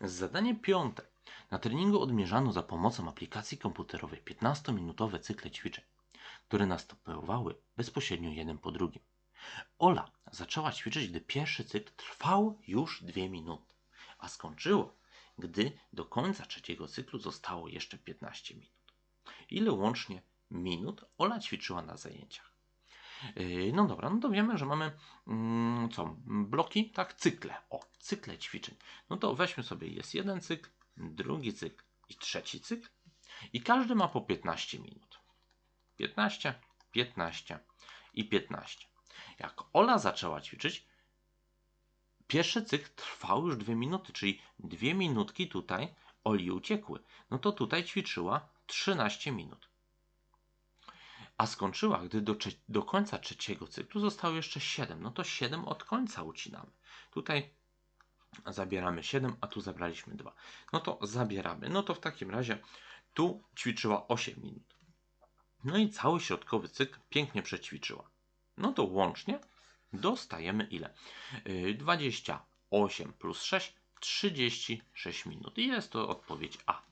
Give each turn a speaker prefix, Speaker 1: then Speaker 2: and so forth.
Speaker 1: Zadanie piąte. Na treningu odmierzano za pomocą aplikacji komputerowej 15-minutowe cykle ćwiczeń, które następowały bezpośrednio jeden po drugim. Ola zaczęła ćwiczyć, gdy pierwszy cykl trwał już dwie minuty, a skończyła, gdy do końca trzeciego cyklu zostało jeszcze 15 minut. Ile łącznie minut Ola ćwiczyła na zajęciach? Yy, No dobra, no to wiemy, że mamy mm, co? Bloki, tak? Cykle. O, cykle ćwiczeń. No to weźmy sobie, jest jeden cykl, drugi cykl i trzeci cykl. I każdy ma po 15 minut. 15, 15 i 15. Jak Ola zaczęła ćwiczyć, pierwszy cykl trwał już 2 minuty, czyli dwie minutki tutaj Oli uciekły. No to tutaj ćwiczyła 13 minut. A skończyła, gdy do, do końca trzeciego cyklu zostało jeszcze 7. No to 7 od końca ucinamy. Tutaj zabieramy 7, a tu zabraliśmy 2. No to zabieramy. No to w takim razie tu ćwiczyła 8 minut. No i cały środkowy cykl pięknie przećwiczyła. No to łącznie dostajemy ile? Yy, 28 plus 6, 36 minut. I jest to odpowiedź A.